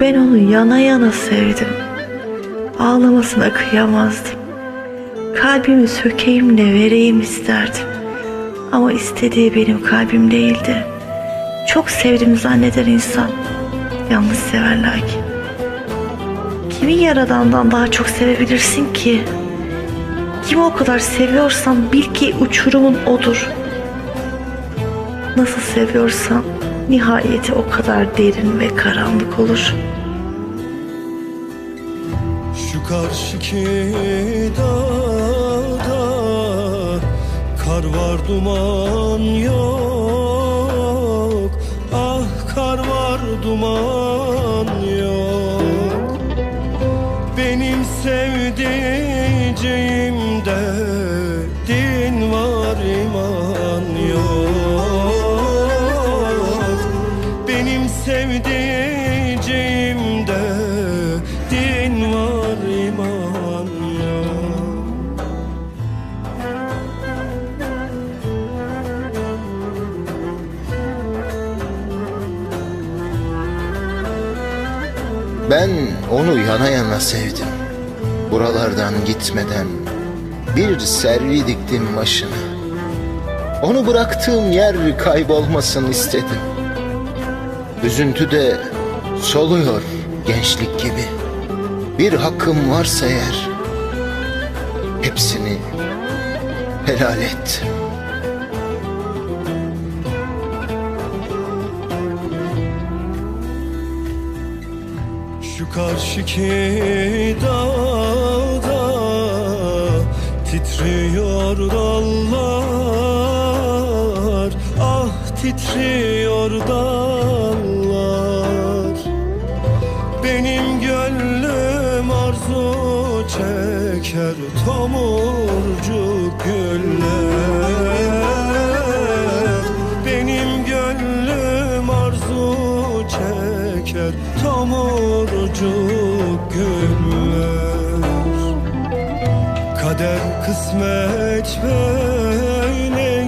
Ben onu yana yana sevdim. Ağlamasına kıyamazdım. Kalbimi sökeyim de vereyim isterdim. Ama istediği benim kalbim değildi. Çok sevdim zanneder insan. Yalnız sever lakin. Kimi yaradandan daha çok sevebilirsin ki? Kimi o kadar seviyorsan bil ki uçurumun odur. Nasıl seviyorsan nihayeti o kadar derin ve karanlık olur. Şu karşıki dağda Kar var duman yok Ah kar var duman Ben onu yana yana sevdim. Buralardan gitmeden bir servi diktim başına. Onu bıraktığım yer kaybolmasın istedim. Üzüntü de soluyor gençlik gibi. Bir hakkım varsa eğer hepsini helal et. Şu karşıki dağda titriyor dallar. Ah titriyor dallar. Benim gönlüm arzu çeker tomurcuk güller çeker tomurcuk güller Kader kısmet böyleymiş